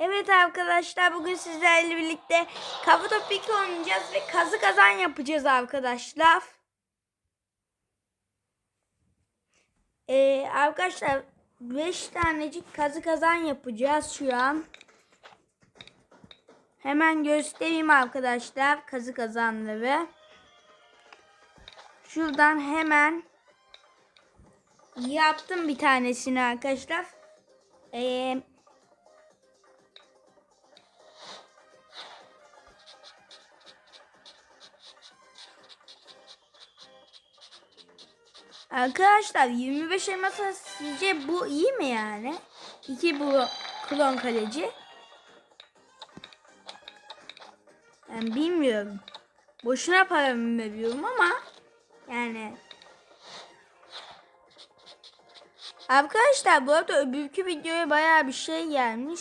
Evet arkadaşlar bugün sizlerle birlikte kafa topu 2 oynayacağız ve kazı kazan yapacağız arkadaşlar. Ee, arkadaşlar 5 tanecik kazı kazan yapacağız şu an. Hemen göstereyim arkadaşlar kazı kazanları. Şuradan hemen yaptım bir tanesini arkadaşlar. Eee Arkadaşlar 25 elmasa sizce bu iyi mi yani? İki bu klon kaleci. Ben bilmiyorum. Boşuna para mı veriyorum ama yani Arkadaşlar bu arada öbürkü videoya bayağı bir şey gelmiş.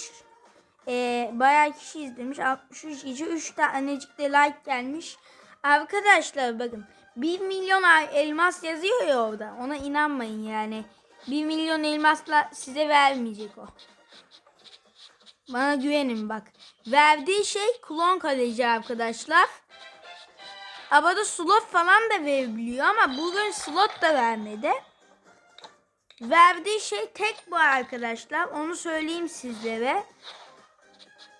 Ee, bayağı kişi izlemiş. 63 kişi 3 tanecik de like gelmiş. Arkadaşlar bakın 1 milyon elmas yazıyor ya orada. Ona inanmayın yani. 1 milyon elmasla size vermeyecek o. Bana güvenin bak. Verdiği şey klon kaleci arkadaşlar. Arada slot falan da verebiliyor ama bugün slot da vermedi. Verdiği şey tek bu arkadaşlar. Onu söyleyeyim sizlere.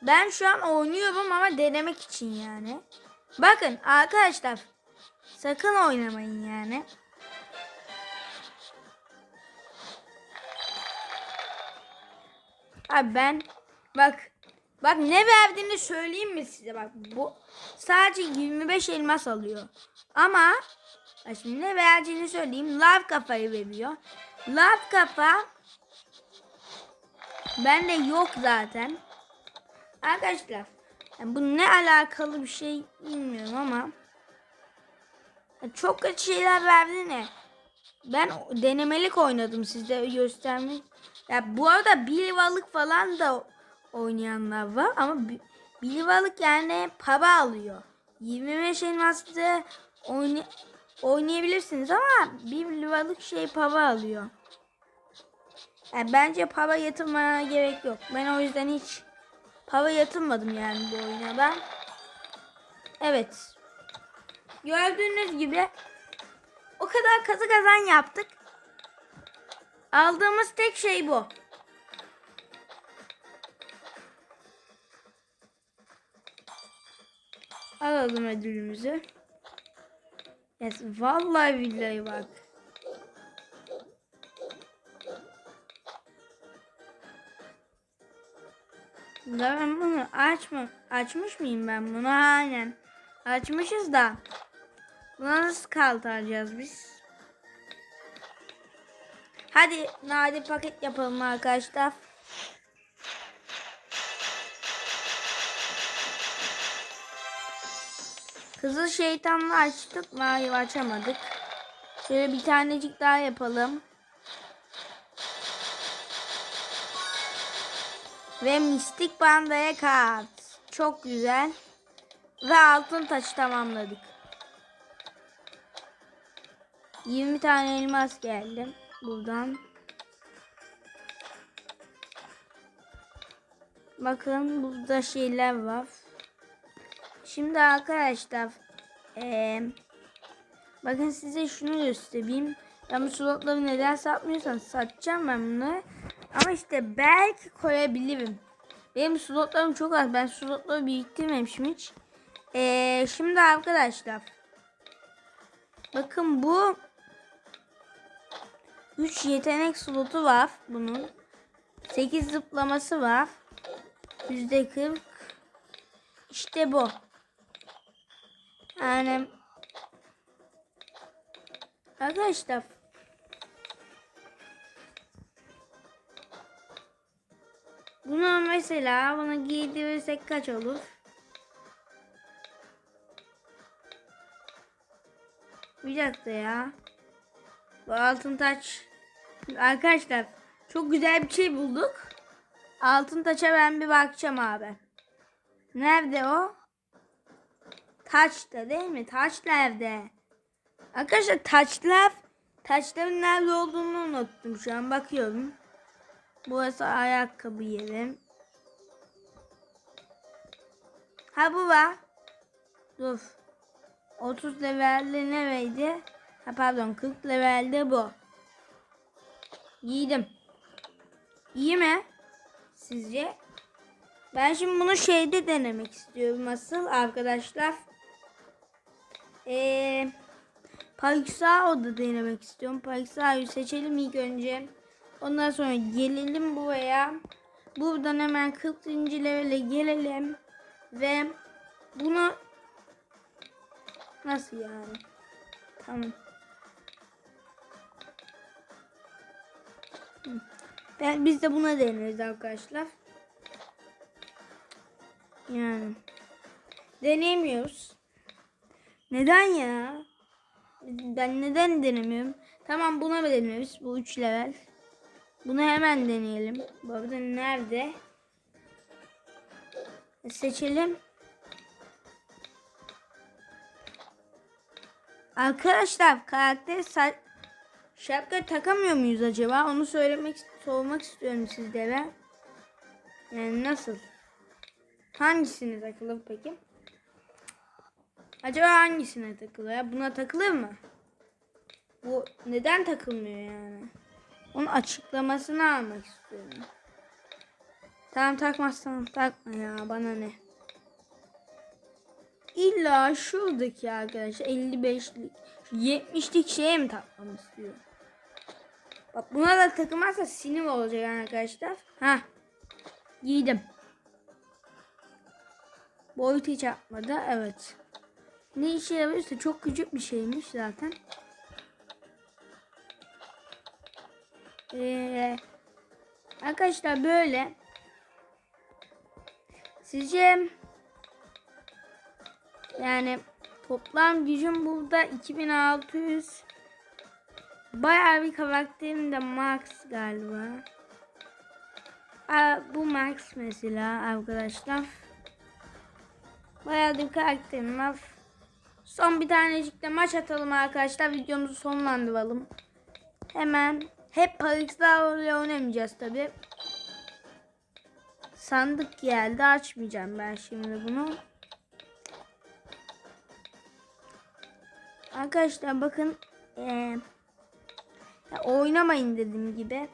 Ben şu an oynuyorum ama denemek için yani. Bakın arkadaşlar. Sakın oynamayın yani. Abi ben bak bak ne verdiğini söyleyeyim mi size bak bu sadece 25 elmas alıyor. Ama bak şimdi ne vereceğini söyleyeyim. Lav kafayı veriyor. Lav kafa bende yok zaten. Arkadaşlar yani bu ne alakalı bir şey bilmiyorum ama çok kötü şeyler verdi ne? Ben denemelik oynadım size göstermek. Ya bu arada bilvalık falan da oynayanlar var ama bi- bilvalık yani para alıyor. 25 elmaslı oyna oynayabilirsiniz ama bilvalık şey para alıyor. Yani bence para yatırmaya gerek yok. Ben o yüzden hiç para yatırmadım yani bu oyuna ben. Evet. Gördüğünüz gibi o kadar kazı kazan yaptık. Aldığımız tek şey bu. Alalım ödülümüzü. Yes, vallahi billahi bak. Ben bunu açma, açmış mıyım ben bunu? Aynen. Açmışız da. Buna nasıl kaltıracağız biz? Hadi nadir paket yapalım arkadaşlar. Kızıl şeytanla açtık. Hayır açamadık. Şöyle bir tanecik daha yapalım. Ve mistik bandaya kart. Çok güzel. Ve altın taç tamamladık. 20 tane elmas geldi buradan. Bakın burada şeyler var. Şimdi arkadaşlar eee, bakın size şunu göstereyim. Ben bu slotları neden satmıyorsanız satacağım ben bunları. Ama işte belki koyabilirim. Benim slotlarım çok az. Ben slotları biriktirmemişim hiç. Eee, şimdi arkadaşlar. Bakın bu 3 yetenek slotu var bunun. 8 zıplaması var. %40. İşte bu. Yani arkadaşlar bunu mesela buna giydirirsek kaç olur? Bir dakika ya. Bu altın taç. Arkadaşlar çok güzel bir şey bulduk. Altın taça ben bir bakacağım abi. Nerede o? Taçta değil mi? Taç nerede? Arkadaşlar taçlar taçların nerede olduğunu unuttum şu an bakıyorum. Burası ayakkabı yerim. Ha bu var. Dur. 30 levelde nereydi? Ha pardon 40 levelde bu. Giydim. İyi mi? Sizce? Ben şimdi bunu şeyde denemek istiyorum asıl arkadaşlar. Eee Pixar'da denemek istiyorum. Pixar'ı seçelim ilk önce. Ondan sonra gelelim buraya. Buradan hemen 40. levele gelelim. Ve bunu nasıl yani? Tamam. Ben, biz de buna deneriz arkadaşlar. Yani. Deneyemiyoruz. Neden ya? Ben neden denemiyorum? Tamam buna da deniyoruz. Bu 3 level. Bunu hemen deneyelim. Bu arada nerede? Seçelim. Arkadaşlar karakter şapka takamıyor muyuz acaba? Onu söylemek sormak istiyorum sizlere. Yani nasıl? Hangisine takılır peki? Acaba hangisine takılıyor? Buna takılır mı? Bu neden takılmıyor yani? Onun açıklamasını almak istiyorum. Tamam takmazsan takma ya bana ne. İlla şuradaki arkadaşlar 55'lik 70'lik şeye mi takmamı istiyor? Bak buna da takılmazsa sinir olacak arkadaşlar. Ha giydim. Boyut hiç yapmadı. Evet. Ne işe yarıyorsa çok küçük bir şeymiş zaten. Ee, arkadaşlar böyle. Sizce yani toplam gücüm burada 2600 Bayağı bir karakterim de Max galiba. Aa, bu Max mesela arkadaşlar. Bayağı bir karakterim var. Son bir tanecik de maç atalım arkadaşlar. Videomuzu sonlandıralım. Hemen hep Parix'larla oynamayacağız tabi. Sandık geldi. Açmayacağım ben şimdi bunu. Arkadaşlar bakın. Ee, ya oynamayın dediğim gibi.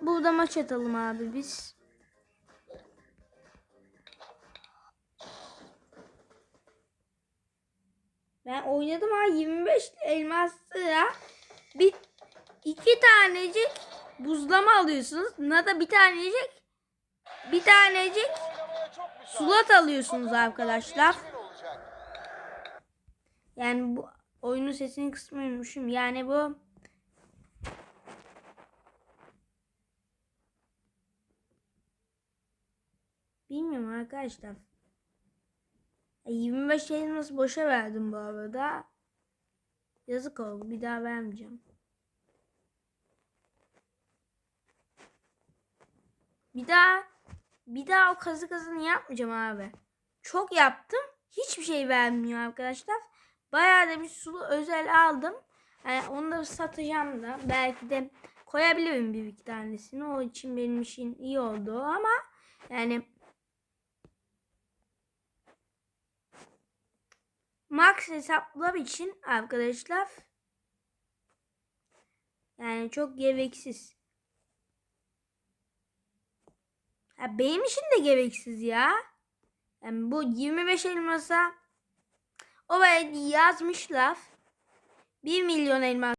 Burada maç atalım abi biz. Ben oynadım ha 25 elmaslı ya. Bir iki tanecik buzlama alıyorsunuz. Buna da bir tanecik bir tanecik sulat alıyorsunuz arkadaşlar. Yani bu oyunun sesini kısmıyormuşum. Yani bu Bilmiyorum arkadaşlar. 25 elması boşa verdim bu arada. Yazık oldu. Bir daha vermeyeceğim. Bir daha bir daha o kazı kazını yapmayacağım abi. Çok yaptım. Hiçbir şey vermiyor arkadaşlar. Bayağı da bir sulu özel aldım. Yani onu da satacağım da. Belki de koyabilirim bir iki tanesini. O için benim için iyi oldu ama yani Max hesaplar için arkadaşlar yani çok gereksiz. Ha, benim için de gereksiz ya. Yani bu 25 elmasa o yazmışlar. 1 milyon elmas